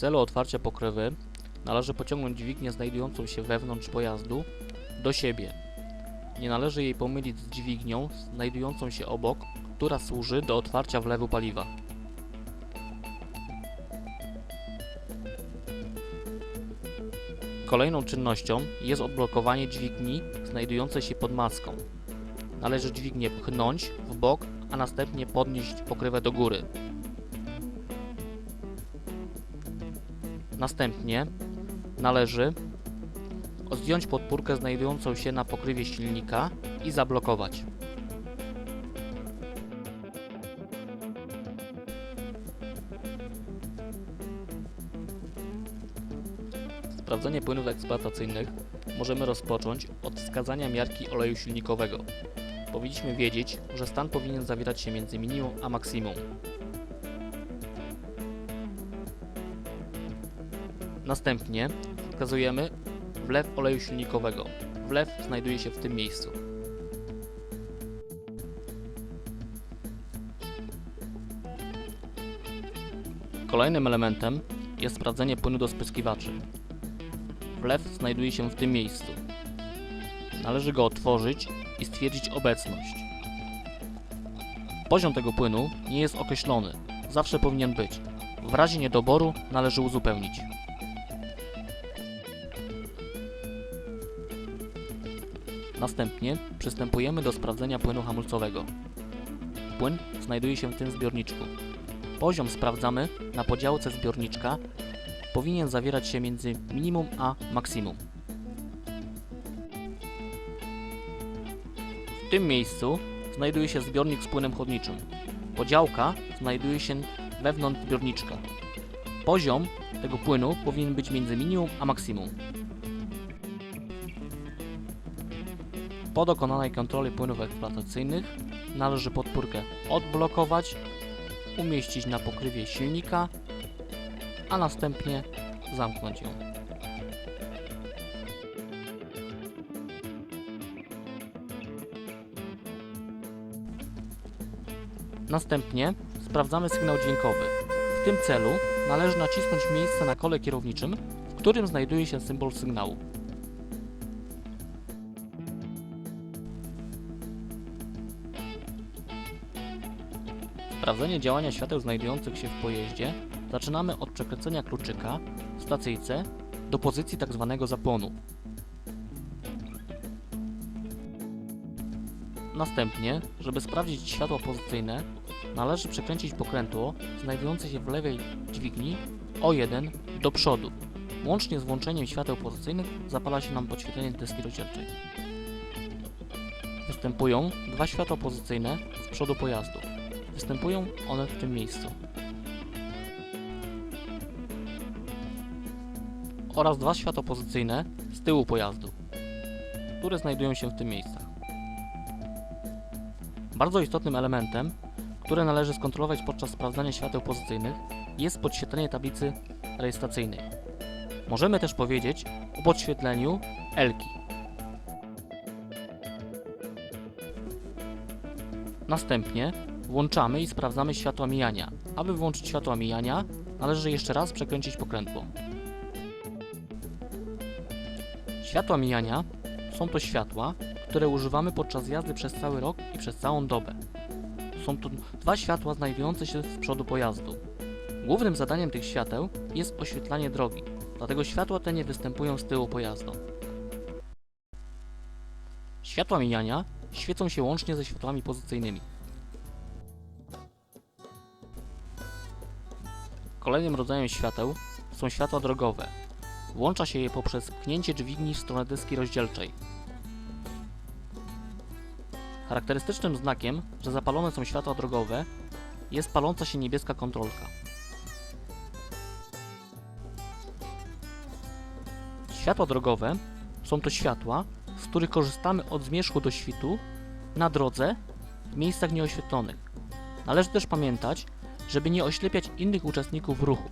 celu otwarcia pokrywy należy pociągnąć dźwignię znajdującą się wewnątrz pojazdu do siebie. Nie należy jej pomylić z dźwignią znajdującą się obok, która służy do otwarcia wlewu paliwa. Kolejną czynnością jest odblokowanie dźwigni znajdującej się pod maską. Należy dźwignię pchnąć w bok, a następnie podnieść pokrywę do góry. Następnie należy zdjąć podpórkę znajdującą się na pokrywie silnika i zablokować. Sprawdzenie płynów eksploatacyjnych możemy rozpocząć od wskazania miarki oleju silnikowego. Powinniśmy wiedzieć, że stan powinien zawierać się między minimum a maksimum. Następnie wskazujemy wlew oleju silnikowego. Wlew znajduje się w tym miejscu. Kolejnym elementem jest sprawdzenie płynu do spryskiwaczy. Wlew znajduje się w tym miejscu. Należy go otworzyć i stwierdzić obecność. Poziom tego płynu nie jest określony, zawsze powinien być. W razie niedoboru należy uzupełnić. Następnie przystępujemy do sprawdzenia płynu hamulcowego. Płyn znajduje się w tym zbiorniczku. Poziom sprawdzamy na podziałce zbiorniczka. Powinien zawierać się między minimum a maksimum. W tym miejscu znajduje się zbiornik z płynem chłodniczym. Podziałka znajduje się wewnątrz zbiorniczka. Poziom tego płynu powinien być między minimum a maksimum. Po dokonanej kontroli płynów eksploatacyjnych należy podpórkę odblokować, umieścić na pokrywie silnika, a następnie zamknąć ją. Następnie sprawdzamy sygnał dźwiękowy. W tym celu należy nacisnąć miejsce na kole kierowniczym, w którym znajduje się symbol sygnału. Sprawdzenie działania świateł znajdujących się w pojeździe zaczynamy od przekręcenia kluczyka w stacyjce do pozycji tzw. zapłonu. Następnie, żeby sprawdzić światło pozycyjne, należy przekręcić pokrętło znajdujące się w lewej dźwigni O1 do przodu. Łącznie z włączeniem świateł pozycyjnych zapala się nam podświetlenie deski rozdzielczej. Występują dwa światła pozycyjne z przodu pojazdu. Występują one w tym miejscu. Oraz dwa światła pozycyjne z tyłu pojazdu, które znajdują się w tym miejscach. Bardzo istotnym elementem, które należy skontrolować podczas sprawdzania świateł pozycyjnych, jest podświetlenie tablicy rejestracyjnej. Możemy też powiedzieć o podświetleniu Elki. Następnie włączamy i sprawdzamy światła mijania. Aby włączyć światła mijania, należy jeszcze raz przekręcić pokrętło. Światła mijania są to światła, które używamy podczas jazdy przez cały rok i przez całą dobę. Są to dwa światła znajdujące się z przodu pojazdu. Głównym zadaniem tych świateł jest oświetlanie drogi, dlatego światła te nie występują z tyłu pojazdu. Światła mijania świecą się łącznie ze światłami pozycyjnymi. Kolejnym rodzajem świateł są światła drogowe. Włącza się je poprzez pchnięcie dźwigni w stronę deski rozdzielczej. Charakterystycznym znakiem, że zapalone są światła drogowe, jest paląca się niebieska kontrolka. Światła drogowe są to światła, z których korzystamy od zmierzchu do świtu na drodze w miejscach nieoświetlonych. Należy też pamiętać, żeby nie oślepiać innych uczestników ruchu.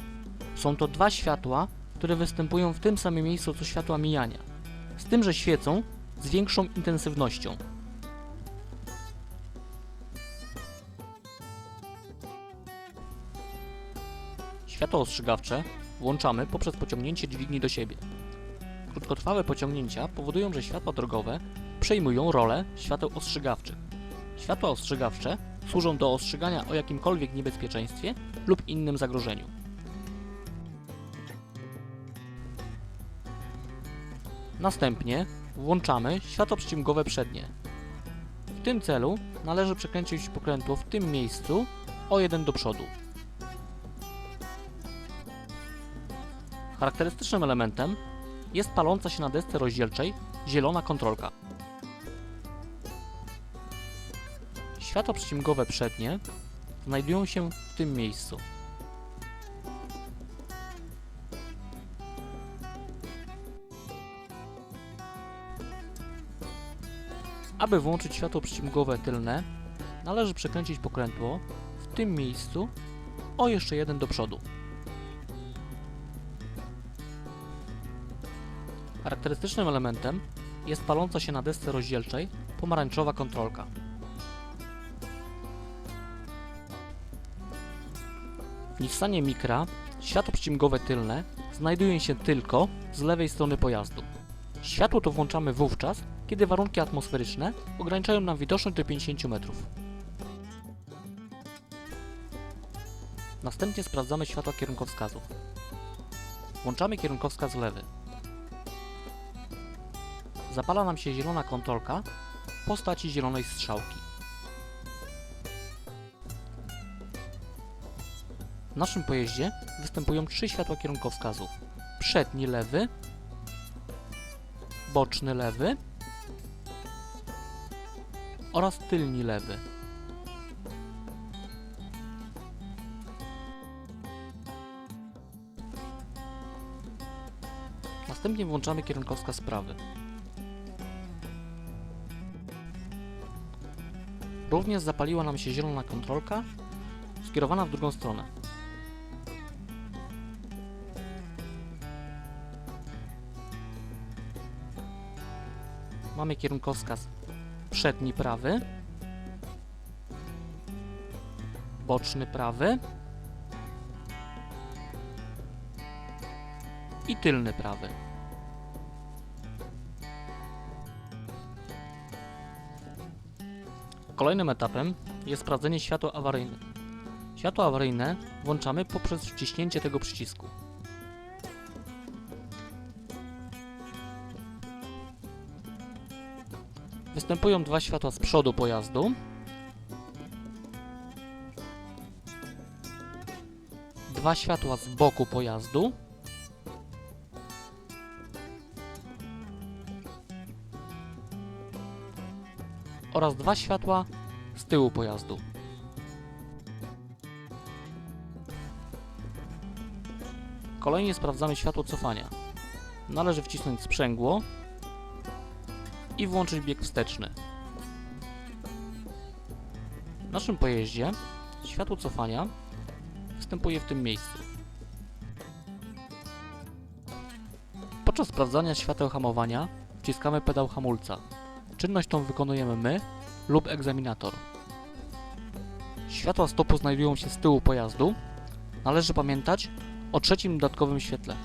Są to dwa światła, które występują w tym samym miejscu co światła mijania, z tym, że świecą z większą intensywnością. Światła ostrzegawcze włączamy poprzez pociągnięcie dźwigni do siebie. Krótkotrwałe pociągnięcia powodują, że światła drogowe przejmują rolę świateł ostrzegawczych. Światła ostrzegawcze służą do ostrzegania o jakimkolwiek niebezpieczeństwie lub innym zagrożeniu. Następnie włączamy światło przyciągowe przednie. W tym celu należy przekręcić pokrętło w tym miejscu o jeden do przodu. Charakterystycznym elementem jest paląca się na desce rozdzielczej zielona kontrolka. Światła przyciągowe przednie znajdują się w tym miejscu. Aby włączyć światło przyciągowe tylne, należy przekręcić pokrętło w tym miejscu o jeszcze jeden do przodu. Charakterystycznym elementem jest paląca się na desce rozdzielczej pomarańczowa kontrolka. W Nissanie Micra światło przyciągowe tylne znajduje się tylko z lewej strony pojazdu. Światło to włączamy wówczas, kiedy warunki atmosferyczne ograniczają nam widoczność do 50 metrów. Następnie sprawdzamy światła kierunkowskazów. Włączamy kierunkowskaz lewy. Zapala nam się zielona kontrolka w postaci zielonej strzałki. Naszym pojeździe występują trzy światła kierunkowskazów. Przedni lewy, boczny lewy oraz tylni lewy. Następnie włączamy kierunkowskaz prawy. Również zapaliła nam się zielona kontrolka skierowana w drugą stronę. Mamy kierunkowskaz przedni prawy, boczny prawy i tylny prawy. Kolejnym etapem jest sprawdzenie światła awaryjne. Światło awaryjne włączamy poprzez wciśnięcie tego przycisku. Występują dwa światła z przodu pojazdu. Dwa światła z boku pojazdu. Oraz dwa światła z tyłu pojazdu. Kolejnie sprawdzamy światło cofania. Należy wcisnąć sprzęgło i włączyć bieg wsteczny. W naszym pojeździe światło cofania występuje w tym miejscu. Podczas sprawdzania świateł hamowania wciskamy pedał hamulca. Czynność tą wykonujemy my lub egzaminator. Światła stopu znajdują się z tyłu pojazdu. Należy pamiętać o trzecim dodatkowym świetle.